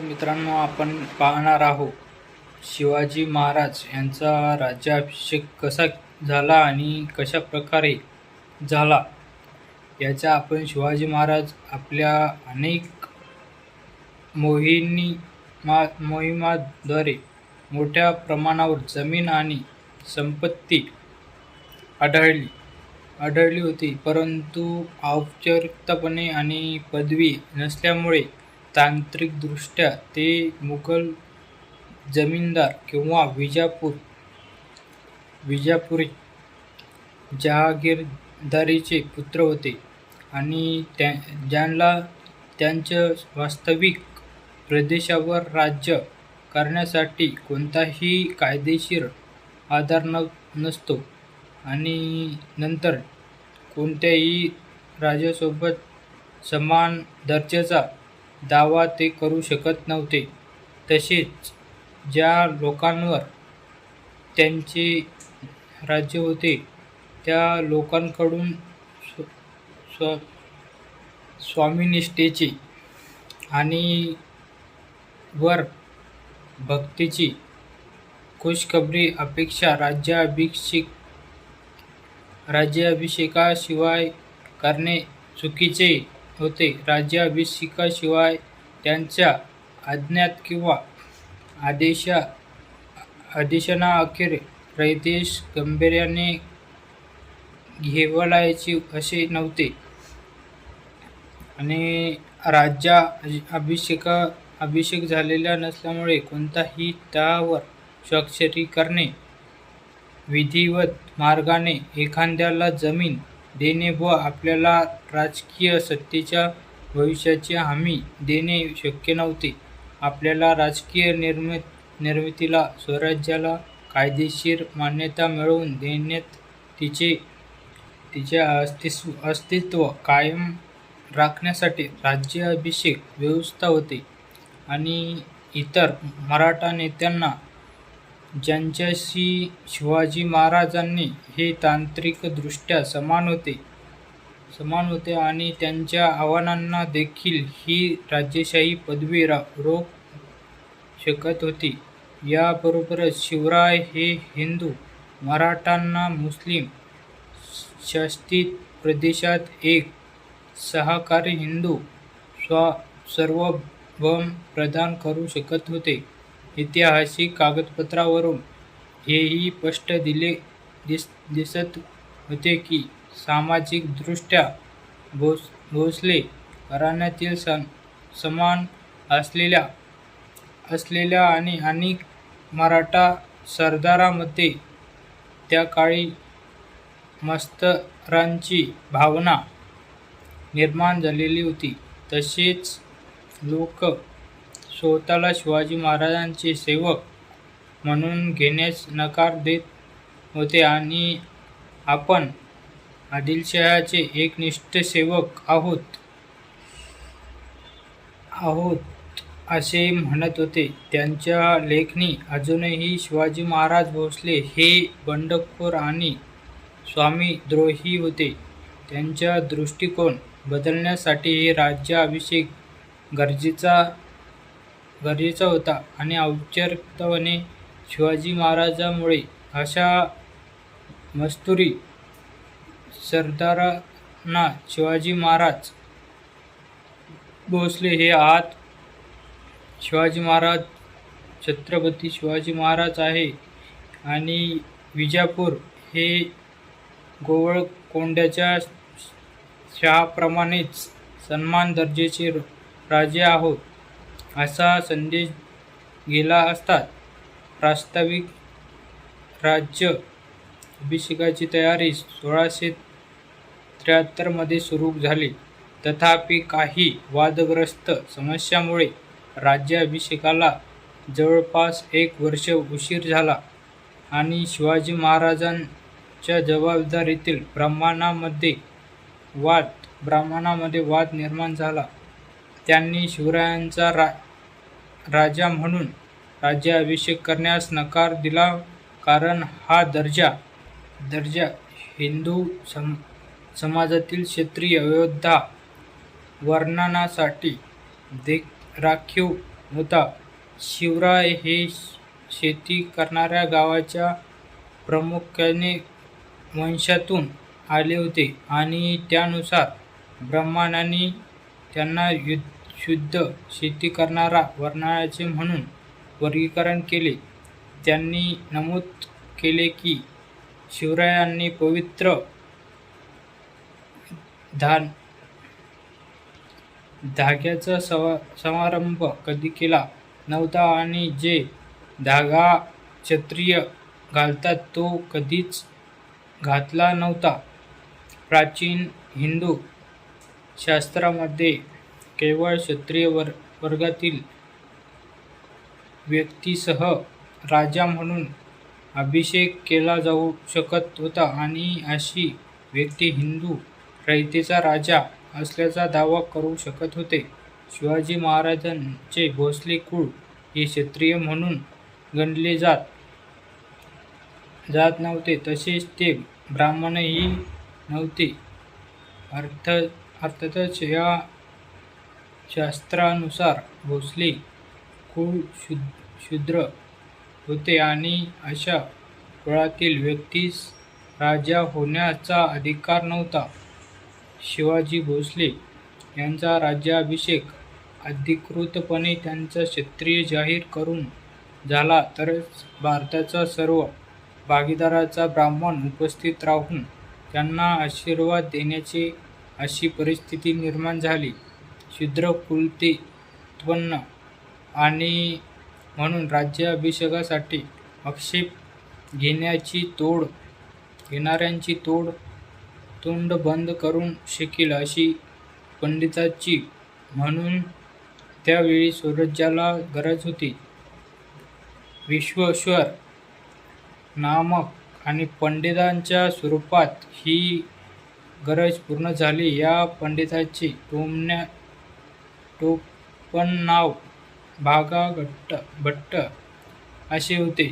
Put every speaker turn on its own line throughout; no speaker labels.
तर मित्रांनो आपण पाहणार आहोत शिवाजी महाराज यांचा राज्याभिषेक कसा झाला आणि कशा प्रकारे झाला याचा आपण शिवाजी महाराज आपल्या अनेक मोहिनी मा मोहिमाद्वारे मोठ्या प्रमाणावर जमीन आणि संपत्ती आढळली आढळली होती. परंतु औपचारिकतापणे आणि पदवी नसल्यामुळे तांत्रिकदृष्ट्या ते मुघल जमीनदार किंवा विजापूर विजापुरी जहागीरदारीचे पुत्र होते आणि त्या ज्यांना त्यांच्या वास्तविक प्रदेशावर राज्य करण्यासाठी कोणताही कायदेशीर आधार न नसतो. आणि नंतर कोणत्याही राजासोबत समान दर्जाचा दावा ते करू शकत नव्हते. तसेच ज्या लोकांवर त्यांचे राज्य होते त्या लोकांकडून स्व स्व स्वामिनिष्ठेची आणि वर भक्तीची खुशखबरी अपेक्षा राज्याभिषेक राज्याभिषेकाशिवाय करणे चुकीचे होते. राज्याभिषेकाशिवाय त्यांच्या आज्ञात किंवा आदेशा आदेशनाअखेर रयतेश गांभीर्याने घेवलायचे असे नव्हते. आणि राज्या अभिषेका अभिषेक झालेला नसल्यामुळे कोणताही त्यावर स्वाक्षरी करणे विधिवत मार्गाने एखाद्याला जमीन देणे व आपल्याला राजकीय सत्तेच्या भविष्याची हमी देणे शक्य नव्हते. आपल्याला राजकीय निर्मि निर्मितीला स्वराज्याला कायदेशीर मान्यता मिळवून देण्यात तिचे तिचे अस्तित्व अस्तित्व कायम राखण्यासाठी राज्याभिषेक व्यवस्था होते. आणि इतर मराठा नेत्यांना ज्यांच्याशी शिवाजी महाराजांनी हे तांत्रिकदृष्ट्या समान होते समान होते आणि त्यांच्या आव्हानांना देखील ही राजेशाही पदवी रा रोख शकत होती. याबरोबरच शिवराय हे हिंदू मराठांना मुस्लिम शासित प्रदेशात एक सहकारी हिंदू स्वा सर्वभम प्रदान करू शकत होते. ऐतिहासिक कागदपत्रावरून हेही स्पष्ट दिले दिस दिसत होते की सामाजिकदृष्ट्या भोस भोसले घराण्यातील सण समान असलेल्या असलेल्या आणि अनेक मराठा सरदारामध्ये त्या काळी मस्तरांची भावना निर्माण झालेली होती. तसेच लोक स्वतःला शिवाजी महाराजांचे सेवक म्हणून घेण्यास नकार देत होते आणि आपण आदिलशहाचे एकनिष्ठ सेवक आहोत आहोत असे म्हणत होते. त्यांच्या लेखणी अजूनही शिवाजी महाराज भोसले हे बंडखोर आणि स्वामीद्रोही होते. त्यांचा दृष्टिकोन बदलण्यासाठी हे राज्याभिषेक गरजेचा गरजेचा होता आणि औपचारिकपणे शिवाजी महाराजांमुळे अशा मस्तुरी सरदारांना शिवाजी महाराज भोसले हे आत शिवाजी महाराज छत्रपती शिवाजी महाराज आहे आणि विजापूर हे गोवळकोंड्याच्या शहाप्रमाणेच सन्मान दर्जेचे राजे आहोत. असा संदेश गेला असतात प्रास्ताविक राज्य अभिषेकाची तयारी सोळाशे त्र्याहत्तरमध्ये सुरू झाली. तथापि काही वादग्रस्त समस्यामुळे राज्याभिषेकाला जवळपास एक वर्ष उशीर झाला आणि शिवाजी महाराजांच्या जबाबदारीतील ब्राह्मणामध्ये वाद ब्राह्मणामध्ये वाद निर्माण झाला. त्यांनी शिवरायांचा रा राजा म्हणून राज्याभिषेक करण्यास नकार दिला. कारण हा दर्जा दर्जा हिंदू सम समाजातील क्षेत्रीय योद्धा वर्णनासाठी दे राखीव होता. शिवराय हे शेती करणाऱ्या गावाच्या प्रामुख्याने वंशातून आले होते आणि त्यानुसार ब्राह्मणांनी त्यांना यु शुद्ध शेती करणारा वर्णाचे म्हणून वर्गीकरण केले. त्यांनी नमूद केले की शिवरायांनी पवित्र धान धाग्याचा सवा समारंभ कधी केला नव्हता आणि जे धागा क्षत्रिय घालतात तो कधीच घातला नव्हता. प्राचीन हिंदू शास्त्रामध्ये केवळ क्षत्रिय वर वर्गातील व्यक्तीसह राजा म्हणून अभिषेक केला जाऊ शकत होता आणि अशी व्यक्ती हिंदू रयतेचा राजा असल्याचा दावा करू शकत होते. शिवाजी महाराजांचे भोसले कुळ हे क्षत्रिय म्हणून गणले जात जात नव्हते. तसेच ते ब्राह्मणही नव्हते. अर्थ अर्थातच या शास्त्रानुसार भोसले कुळ शू शूद्र होते आणि अशा कुळातील व्यक्तीस राजा होण्याचा अधिकार नव्हता. शिवाजी भोसले यांचा राज्याभिषेक अधिकृतपणे त्यांचा क्षत्रिय जाहीर करून झाला तरच भारताचा सर्व भागीदाराचा ब्राह्मण उपस्थित राहून त्यांना आशीर्वाद देण्याचे अशी परिस्थिती निर्माण झाली. शूद्र कुलते उत्पन्न आणि म्हणून राज्याभिषेकासाठी आक्षेप घेण्याची तोड घेणाऱ्यांची तोड तोंड बंद करून शकेल अशी पंडिताची म्हणून त्यावेळी स्वराज्याला गरज होती. विश्वेश्वर नामक आणि पंडितांच्या स्वरूपात ही गरज पूर्ण झाली. या पंडिताचे टोमण्या टोपणनाव भागा गट्ट भट्ट असे होते.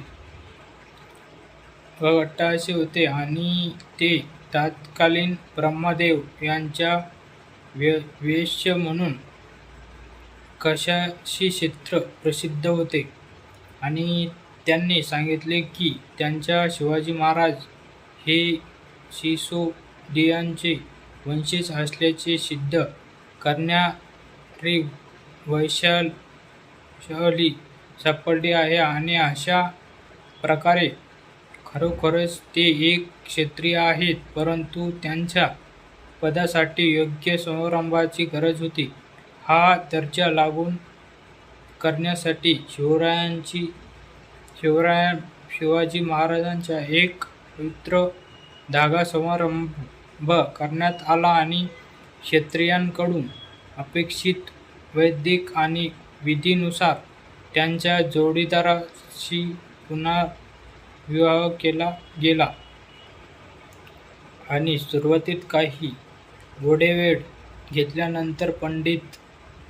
भट्ट असे होते आणि ते तत्कालीन ब्रह्मदेव यांच्या वे वेश्य म्हणून कशाशी क्षेत्र प्रसिद्ध होते? आणि त्यांनी सांगितले की त्यांच्या शिवाजी महाराज हे डियांचे वंशज असल्याचे सिद्ध करणारी वैशाली सापडली आहे आणि अशा प्रकारे खरोखरच ते एक क्षत्रिय आहेत परंतु त्यांच्या पदासाठी योग्य समारंभाची गरज होती. हा दर्जा लागून करण्यासाठी शिवरायांची शिवराया शिवाजी महाराजांचा एक पवित्र धागा समारंभ करण्यात आला आणि क्षत्रियांकडून अपेक्षित वैदिक आणि विधीनुसार त्यांच्या जोडीदाराशी पुन्हा विवाह केला गेला. आणि सुरुवातीत काही गोडेवेळ घेतल्यानंतर पंडित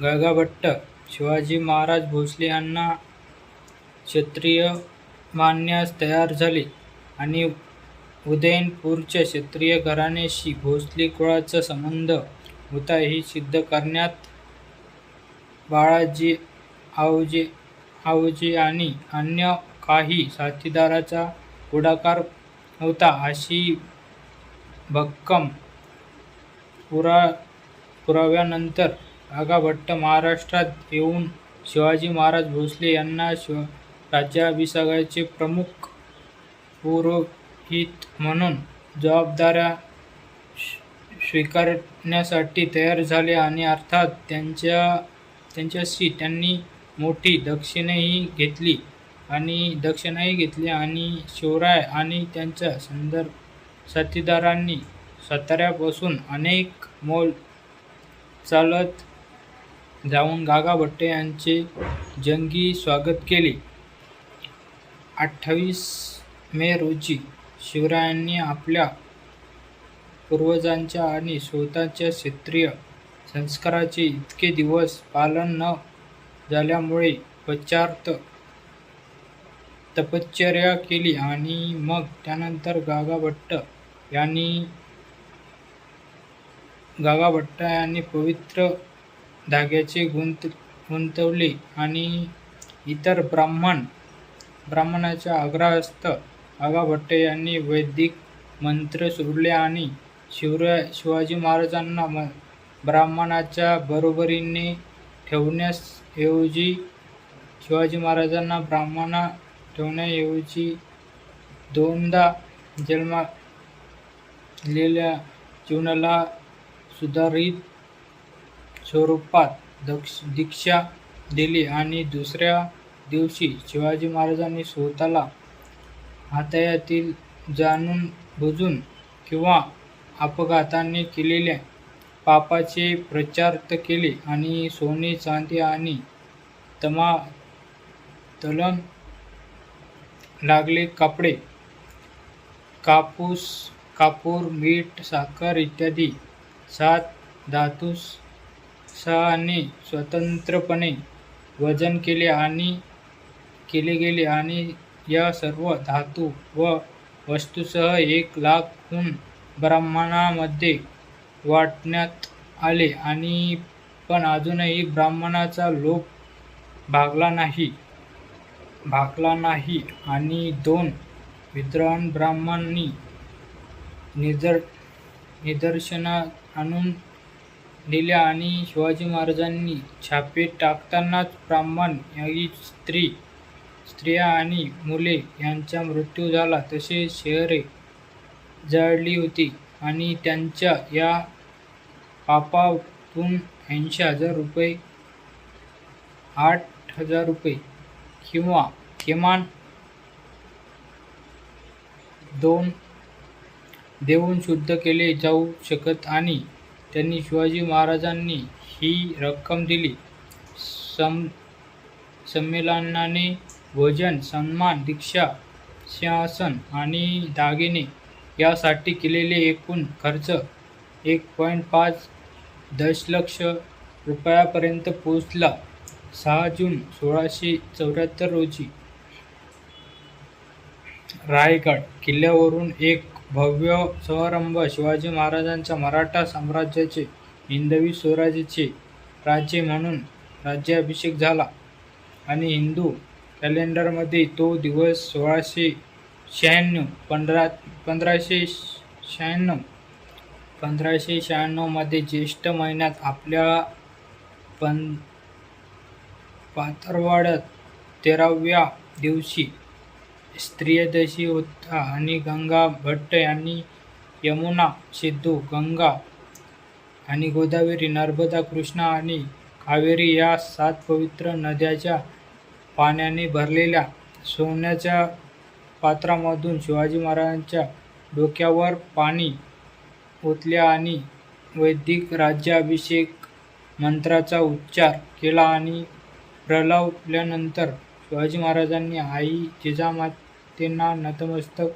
गागाभट्ट शिवाजी महाराज भोसले यांना क्षत्रिय मानण्यास तयार झाले आणि उदयनपूरच्या क्षत्रिय घराण्याशी भोसले कुळाचा संबंध होता हे सिद्ध करण्यात बाळाजी आवजे आवजे आणि अन्य काही साथीदाराचा पुढाकार होता. अशी भक्कम पुरा पुराव्यानंतर आगाभट्ट महाराष्ट्रात येऊन शिवाजी महाराज भोसले यांना शिव राज्याभिषेकाचे प्रमुख हित म्हणून जबाबदाऱ्या स्वीकारण्यासाठी तयार झाले आणि अर्थात त्यांच्या त्यांच्याशी त्यांनी मोठी दक्षिणाही घेतली आणि दक्षिणाही घेतली आणि शिवराय आणि त्यांच्या संदर्भ साथीदारांनी साताऱ्यापासून अनेक मोल चालत जाऊन गागाभट्ट यांचे जंगी स्वागत केले. अठ्ठावीस मे रोजी शिवरायांनी आपल्या पूर्वजांच्या आणि स्वतःच्या क्षेत्रीय संस्काराचे इतके दिवस पालन न झाल्यामुळे पश्चार्थ तपश्चर्या केली आणि मग त्यानंतर गागाभट्ट यांनी गागाभट्ट यांनी पवित्र धाग्याचे गुंत गुंतवले आणि इतर ब्राह्मण ब्राह्मणाच्या आग्रहास्त आगाभट्ट यांनी वैदिक मंत्र सोडले आणि शिवराय शिवाजी महाराजांना म ब्राह्मणाच्या बरोबरीने ठेवण्याऐवजी शिवाजी महाराजांना ब्राह्मणा ठेवण्याऐवजी दोनदा जन्मलेल्या जीवनाला सुधारित स्वरूपात दक्ष दीक्षा दिली आणि दुसऱ्या दिवशी शिवाजी महाराजांनी स्वतःला हातायातील जाणून बुजून किंवा अपघाताने केलेल्या पापाचे प्रचार्थ केले आणि सोने चांदी आणि तमा तलम लागले. कपडे कापूस कापूर मीठ साखर इत्यादी सात धातूस सहाने स्वतंत्रपणे वजन केले आणि केले गेले आणि या सर्व धातू व वस्तूसह एक लाखहून ब्राह्मणामध्ये वाटण्यात आले आणि पण अजूनही ब्राह्मणाचा लोप भागला नाही. भागला नाही आणि दोन विद्रवान ब्राह्मणांनी निदर निदर्शना आणून दिल्या आणि शिवाजी महाराजांनी छापे टाकतानाच ब्राह्मण ही स्त्री स्त्रिया आणि मुले यांचा मृत्यू झाला तसेच शहरे जळली होती आणि त्यांच्या या पापातून ऐंशी हजार रुपये आठ हजार रुपये किंवा किमान दोन देऊन शुद्ध केले जाऊ शकत आणि त्यांनी शिवाजी महाराजांनी ही रक्कम दिली. सम संमेलनाने भोजन सन्मान दीक्षा सिंहासन आणि दागिने यासाठी केलेले एकूण खर्च एक पॉईंट पाच दशलक्ष रुपयापर्यंत पोहोचला. सहा जून सोळाशे चौऱ्याहत्तर रोजी रायगड किल्ल्यावरून एक भव्य समारंभ शिवाजी महाराजांच्या मराठा साम्राज्याचे हिंदवी स्वराज्याचे राज्य म्हणून राज्याभिषेक झाला आणि हिंदू कॅलेंडरमध्ये तो दिवस सोळाशे शहाण्णव पंधरा पंधराशे शहाण्णव पंधराशे शहाण्णवमध्ये ज्येष्ठ महिन्यात आपल्या पं पाथरवाड्यात तेराव्या दिवशी स्त्रियदशी होता आणि गंगा भट्ट यांनी यमुना सिद्धू गंगा आणि गोदावरी नर्मदा कृष्णा आणि कावेरी या सात पवित्र नद्याच्या पाण्याने भरलेल्या सोन्याच्या पात्रामधून शिवाजी महाराजांच्या डोक्यावर पाणी ओतल्या आणि वैदिक राज्याभिषेक मंत्राचा उच्चार केला आणि प्रलावल्यानंतर शिवाजी महाराजांनी आई जिजामातेंना नतमस्तक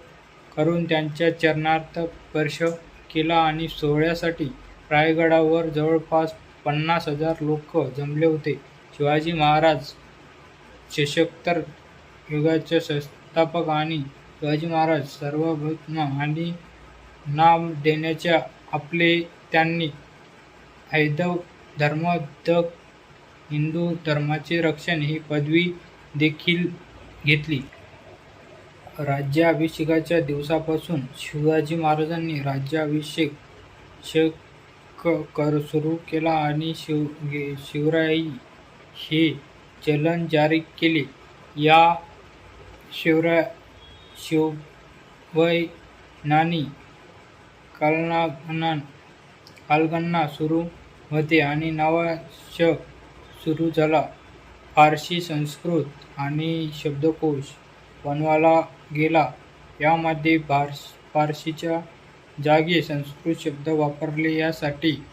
करून त्यांच्या चरणार्थ स्पर्श केला आणि सोहळ्यासाठी रायगडावर जवळपास पन्नास हजार लोक जमले होते. शिवाजी महाराज शशोत्तर युगाचे संस्थापक आणि शिवाजी महाराज सार्वभौम आणि नाम देण्याच्या आपले त्यांनी हैदव धर्मोद्धक हिंदू धर्माचे रक्षण ही पदवी देखील घेतली. राज्याभिषेकाच्या दिवसापासून शिवाजी महाराजांनी राज्याभिषेक शेक कर सुरू केला आणि शिव शिवराई हे चलन जारी केले. या शिवरा शिववैनानी कालगणना कालगणना सुरू होते आणि नवा शक सुरू झाला. फारसी संस्कृत आणि शब्दकोश बनवाला गेला. यामध्ये फार्स फारसीच्या जागी संस्कृत शब्द वापरले यासाठी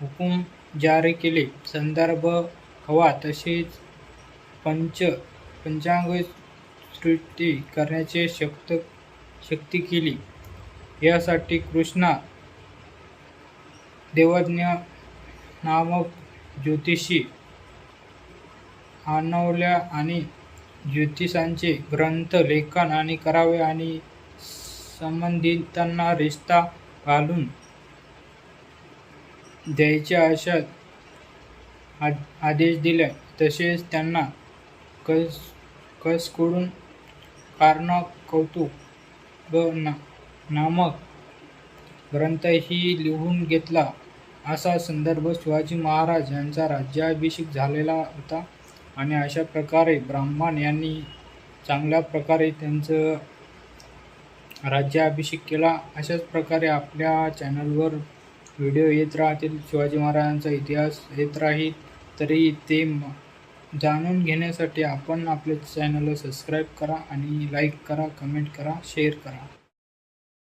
हुकूम जारी केले. संदर्भ हवा तसेच पंच पंचांग सृष्टी करण्याचे शक्त शक्ती केली. यासाठी कृष्णा देवज्ञ नामक ज्योतिषी आणवल्या आणि ज्योतिषांचे ग्रंथ लेखन आणि करावे आणि संबंधितांना रिश्ता घालून द्यायच्या अशा आदेश दिले तसेच त्यांना कस कसकडून कारण कौतुक व ना नामक ग्रंथही लिहून घेतला असा संदर्भ शिवाजी महाराज यांचा राज्याभिषेक झालेला होता. आणि अशा प्रकारे ब्राह्मण यांनी चांगल्या प्रकारे त्यांचं राज्याभिषेक केला. अशाच प्रकारे आपल्या चॅनलवर व्हिडिओ येत राहतील. शिवाजी महाराजांचा इतिहास येत राहील. तरी ते म- जाणून घेण्यासाठी आपण आपले चॅनलला सबस्क्राईब करा आणि लाईक करा कमेंट करा शेअर करा.